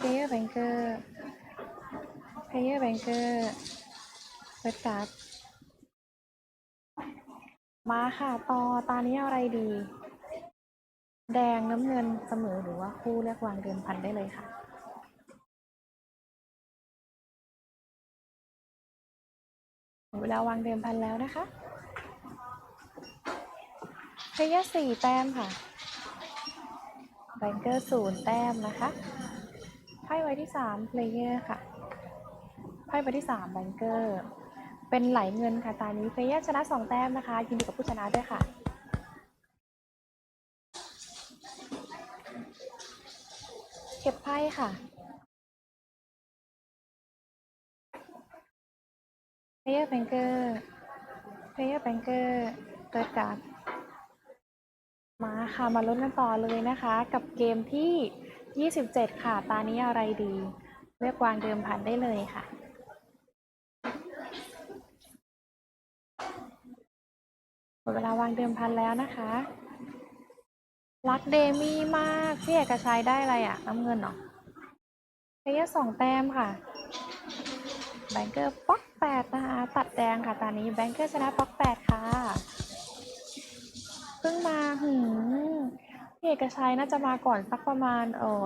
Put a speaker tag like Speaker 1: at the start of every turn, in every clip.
Speaker 1: เพย์แบงเกอร์เพย์แบงเกอร์เปิดการ์ดมาค่ะต่อตานี้อะไรดี แดงน้ำเงินเสมอหรือว่าคู่เลือกวางเดิมพันได้เลยค่ะเวลาวางเดิมพันแล้วนะคะเพย์สี่แต้มค่ะแบงเกอร์ศูนย์แต้มนะคะ ไพ่ใบที่สามเพลเยอร์ค่ะไพ่ใบที่สามแบงเกอร์เป็นไหลเงินค่ะตานี้เพลเยอร์ชนะสองแต้มนะคะ ยินดีกับผู้ชนะด้วยค่ะเก็บไพ่ค่ะเพลเยอร์แบงเกอร์เพลเยอร์แบงเกอร์เปิดการ์ดมาค่ะมาลุ้นกันต่อเลยนะคะ กับเกมที่ 27 ค่ะ ตานี้อะไรดี เลือกวางเดิมพันได้เลยค่ะ หมดเวลาวางเดิมพันแล้วนะคะ รักเดมี่มาก พี่เอกชัยได้อะไรอะน้ำเงินเหรอเพยสองแต้มค่ะแบงเกอร์ป๊อกแปดนะคะตัดแดงค่ะตอนนี้แบงเกอร์ชนะป๊อกแปดค่ะ เพิ่งมาหืม เอกชัยน่าจะมาก่อนสักประมาณเออ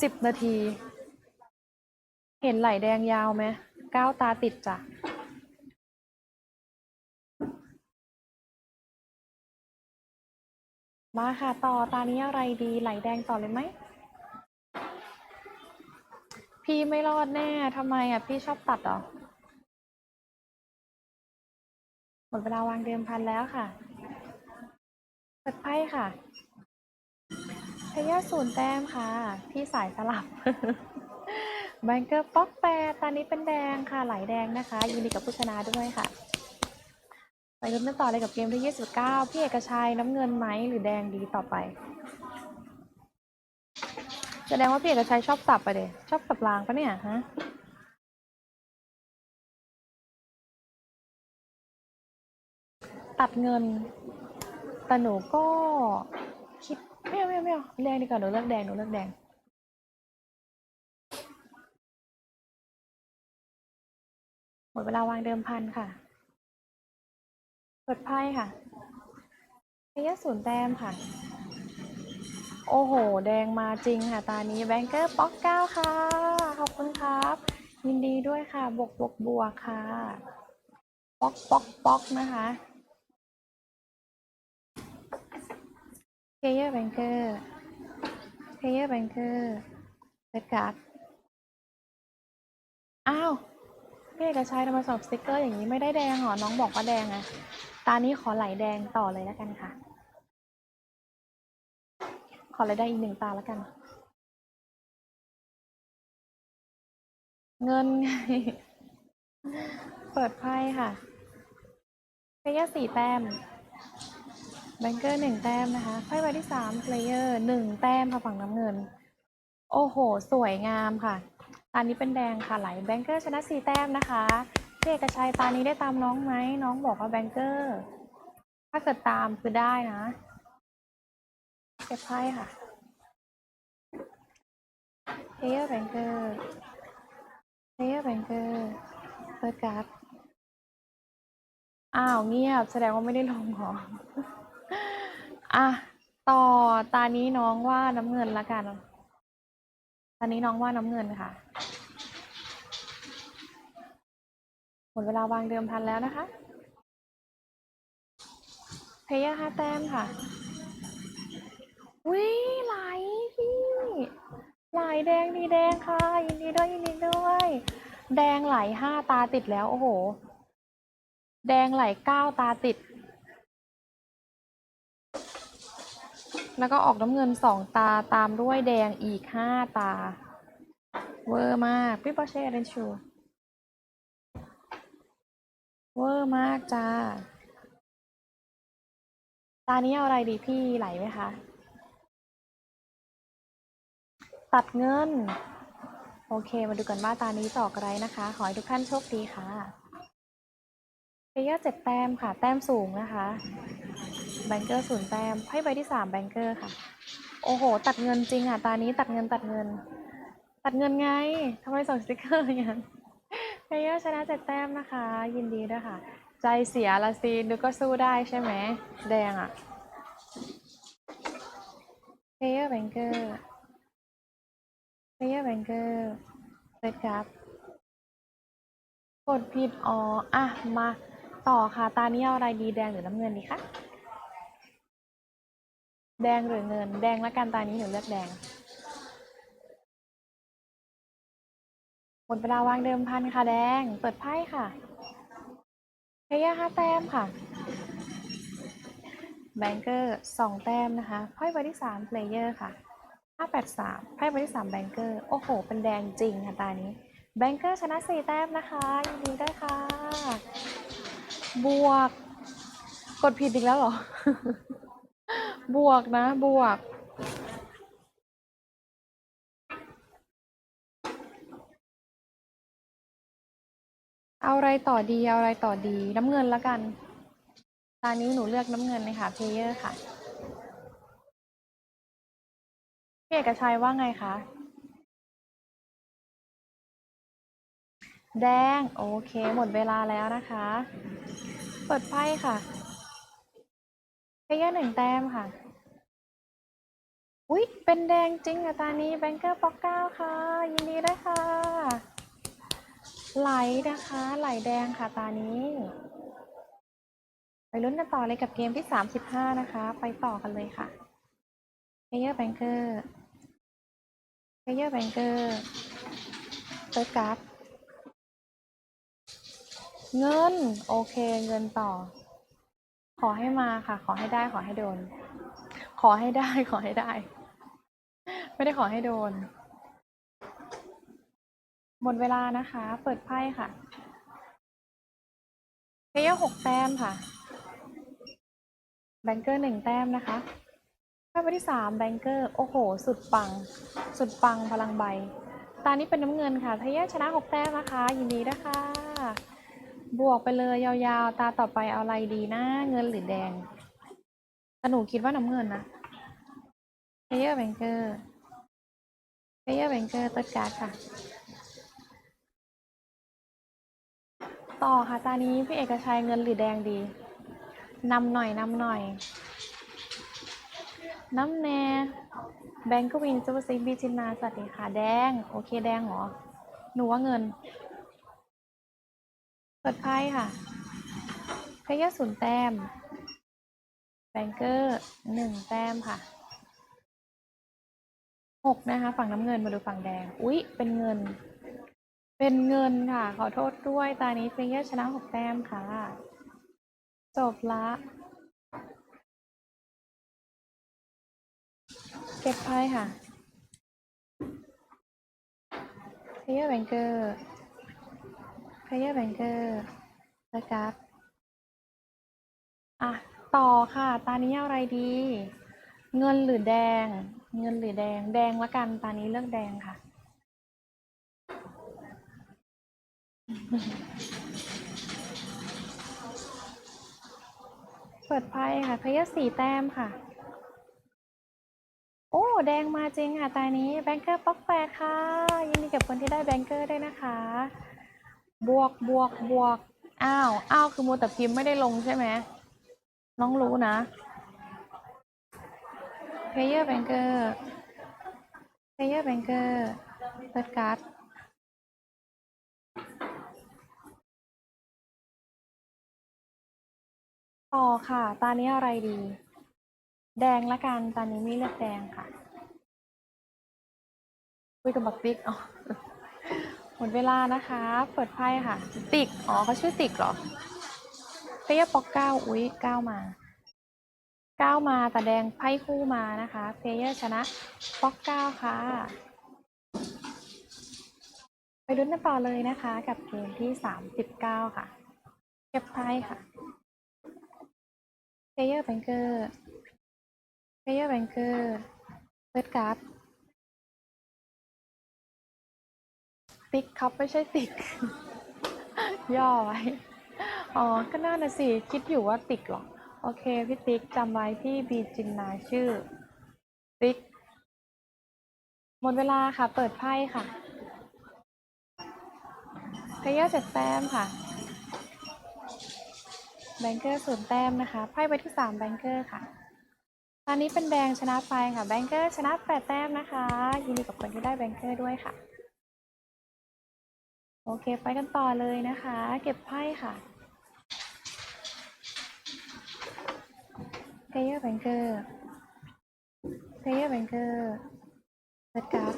Speaker 1: สิบนาที เห็นไหลแดงยาวไหมก้าวตาติดจ้ะมาค่ะต่อตานี้อะไรดีไหลแดงต่อเลยไหม พี่ไม่รอดแน่ทำไมอะ พี่ชอบตัดหรอหมดเวลาวางเดิมพันแล้วค่ะเปิดไพ่ค่ะ พยาศูนย์แต้มค่ะ พี่สายสลับแบงเกอร์ป๊อกแปดตอนนี้เป็นแดงค่ะ ไหลแดงนะคะ ยินดีกับผู้ชนะด้วยค่ะ ไปลุ้นกันต่อเลยกับเกมที่ 29 พี่เอกชัยน้ำเงินไหมหรือแดงดีต่อไป แสดงว่าพี่เอกชัยชอบสับไปเดยชอบสับรางปะเนี่ยฮะตัดเงินแต่หนูก็ ไม่เอาไม่เอาไม่เอาแดงดีกว่าหนูเลือกแดงหนูเลือกแดงหมดเวลาวางเดิมพันค่ะเปิดไพ่ค่ะพยาศูนย์แต้มค่ะ โอ้โห แดงมาจริงค่ะ ตานี้แบงเกอร์ป๊อกเก้าค่ะ ขอบคุณครับ ยินดีด้วยค่ะ บวกบวกบวกค่ะ ป๊อกป๊อกป๊อกนะคะ เพย์แบงเกอร์เพย์แบงเกอร์เปิดการ์ดอ้าวพี่เอกชัยทำไมสอบสติ๊กเกอร์อย่างนี้ไม่ได้แดงเหรอ น้องบอกว่าแดงอะตานี้ขอไหลแดงต่อเลยแล้วกันค่ะ ขอไหลแดงอีกหนึ่งตาแล้วกัน เงินไง เปิดไพ่ค่ะเพย์สี่แต้ม แบงเกอร์หนึ่งแต้มนะคะไพ่ใบที่สามเพลเยอร์หนึ่งแต้มค่ะฝั่งน้ำเงิน โอ้โห สวยงามค่ะ ตานี้เป็นแดงค่ะไหลแบงเกอร์ชนะสี่แต้มนะคะพี่เอกชัยตานี้ได้ตามน้องไหมน้องบอกว่าแบงเกอร์ ถ้าเกิดตามคือได้นะเก็บไพ่ค่ะเพลเยอร์แบงเกอร์เพลเยอร์แบงเกอร์เปิดการ์ดอ้าวเงียบแสดงว่าไม่ได้ลงหรอ อะต่อตานี้น้องว่าน้ำเงินละกันตอนนี้น้องว่าน้ำเงินค่ะ หมดเวลาวางเดิมพันแล้วนะคะ เพย์ห้าแต้มค่ะวิไหลพี่ไหลแดงดีแดงค่ะยินดีด้วยยินดีด้วย แดงไหลห้าตาติดแล้ว โอ้โห แดงไหลเก้าตาติด แล้วก็ออกน้ำเงินสองตาตามด้วยแดงอีกห้าตา เวอร์มากพี่ปอเช่เรนชูเวอร์มากจ้า ตานี้เอาอะไรดีพี่ไหลไหมคะ ตัดเงิน โอเคมาดูกันว่าตานี้จะออกอะไรนะคะ ขอให้ทุกท่านโชคดีค่ะเพย์เยอร์เจ็ดแต้มค่ะ แต้มสูงนะคะ แบงเกอร์ศูนย์แต้มไพ่ใบที่สามแบงเกอร์ค่ะ โอ้โห ตัดเงินจริงอะ ตานี้ตัดเงินตัดเงิน ตัดเงินไงทำไมส่งสติกเกอร์อย่างนั้นเพเยอร์ชนะเจ็ดแต้มนะคะ ยินดีด้วยค่ะ ใจเสียละซีนึกก็สู้ได้ใช่ไหม แดงอะเพเยอร์แบงเกอร์เพเยอร์แบงเกอร์เซตครับกดผิดอ๋อ อะ มาต่อค่ะ ตานี้เอาอะไรดีแดงหรือน้ำเงินดีคะ แดงหรือเงิน แดงละกันตานี้หนูเลือกแดงหมดเวลาวางเดิมพันค่ะแดง เปิดไพ่ค่ะเพย์ห้าแต้มค่ะ แบงเกอร์สองแต้มนะคะ ไพ่ใบที่สามเพลเยอร์ค่ะห้าแปดสามไพ่ใบที่สามแบงเกอร์ โอ้โห เป็นแดงจริงค่ะตานี้ แบงเกอร์ชนะสี่แต้มนะคะ ยินดีด้วยค่ะ บวก กดผิดอีกแล้วเหรอ บวกนะ บวก เอาอะไรต่อดีเอาอะไรต่อดี น้ำเงินละกัน ตอนนี้หนูเลือกน้ำเงินเลยค่ะเพเยอร์ค่ะพี่เอกชัยว่าไงคะ แดง โอเค หมดเวลาแล้วนะคะ เปิดไพ่ค่ะ เพเยอร์หนึ่งแต้มค่ะ อุ๊ย เป็นแดงจริงอะตานี้แบงเกอร์ป๊อกเก้าค่ะ ยินดีด้วยค่ะ ไหลนะคะ ไหลแดงค่ะตานี้ ไปลุ้นกันต่อเลยกับเกมที่35นะคะ ไปต่อกันเลยค่ะ Player Banker Player Banker เติร์ดการ์ดเงิน โอเค เงินต่อ ขอให้มาค่ะ ขอให้ได้ ขอให้โดน ขอให้ได้ ขอให้ได้ ไม่ได้ขอให้โดน หมดเวลานะคะ เปิดไพ่ค่ะเพลเยอร์หกแต้มค่ะ แบงเกอร์หนึ่งแต้มนะคะไพ่ใบที่สามแบงเกอร์ โอ้โห สุดปัง สุดปังพลังใบ ตานี้เป็นน้ำเงินค่ะเพลเยอร์ชนะหกแต้มนะคะ ยินดีด้วยค่ะ บวกไปเลยยาวๆ ตาต่อไปเอาอะไรดีนะ เงินหรือแดงแต่หนูคิดว่าน้ำเงินนะเพเยอร์แบงเกอร์เพเยอร์แบงเกอร์ติร์ดการ์ดค่ะ ต่อค่ะตานี้พี่เอกชัยเงินหรือแดงดีนำหน่อยนำหน่อยน้ำแน่แบงก์กวินซูเปอร์ซิกบีจินนาสวัสดีค่ะ แดง โอเค แดงเหรอ หนูว่าเงิน เปิดไพ่ค่ะเพย์เยอร์ศูนย์แต้ม แบงเกอร์หนึ่งแต้มค่ะหกนะคะ ฝั่งน้ำเงินมาดูฝั่งแดง อุ๊ย เป็นเงิน เป็นเงินค่ะ ขอโทษด้วยตานี้เพลเยอร์ชนะหกแต้มค่ะ จบละ เก็บไพ่ค่ะเพลเยอร์แบงเกอร์ เพยอร์แบงเกอร์สกัดอะต่อค่ะ ตานี้เอาอะไรดี เงินหรือแดง เงินหรือแดง แดงละกัน ตานี้เลือกแดงค่ะ เปิดไพ่ค่ะเพย์สี่แต้มค่ะ โอ้ แดงมาจริงค่ะ ตานี้แบงเกอร์ป๊อกแปดค่ะ ยินดีกับคนที่ได้แบงเกอร์ด้วยนะคะ บวกบวกบวก อ้าว อ้าว คือมัวแต่พิมพ์ไม่ได้ลงใช่ไหม น้องรู้นะเพย์เยอร์แบงเกอร์เพย์เยอร์แบงเกอร์เปิดการ์ดต่อค่ะ ตานี้อะไรดี แดงละกัน ตานี้ม่เลือกแดงค่ะคุยกับบักติ๊กอ๋อ หมดเวลานะคะ เปิดไพ่ค่ะ ติ๊กอ๋อเขาชื่อติ๊กเหรอเพย์เยอร์ปอกเก้าอุ๊ยเก้ามาเก้ามาแต่แดงไพ่คู่มานะคะเพย์เยอร์ชนะปอกเก้าค่ะ ไปลุ้นกันต่อเลยนะคะ กับเกมที่สามสิบเก้าค่ะ เก็บไพ่ค่ะเพย์เยอร์แบงเกอร์เพย์เยอร์แบงเกอร์เปิดการ์ด ติ๊กครับไม่ใช่ติ๊ก ย่อไว้ อ๋อ ก็น่าน่ะสิ คิดอยู่ว่าติ๊กหรอ โอเค พี่ติ๊กจำไว้พี่บีจินนาชื่อ ติ๊ก หมดเวลาค่ะ เปิดไพ่ค่ะเพลเยอร์เจ็ดแต้มค่ะ แบงเกอร์ศูนย์แต้มนะคะ ไพ่ใบที่สามแบงเกอร์ค่ะ ตอนนี้เป็นแดงชนะไปค่ะ แบงเกอร์ชนะแปดแต้มนะคะ ยินดีกับคนที่ได้แบงเกอร์ด้วยค่ะ โอเค ไปกันต่อเลยนะคะ เก็บไพ่ค่ะเพลเยอร์แบงเกอร์เพลเยอร์แบงเกอร์เปิดการ์ด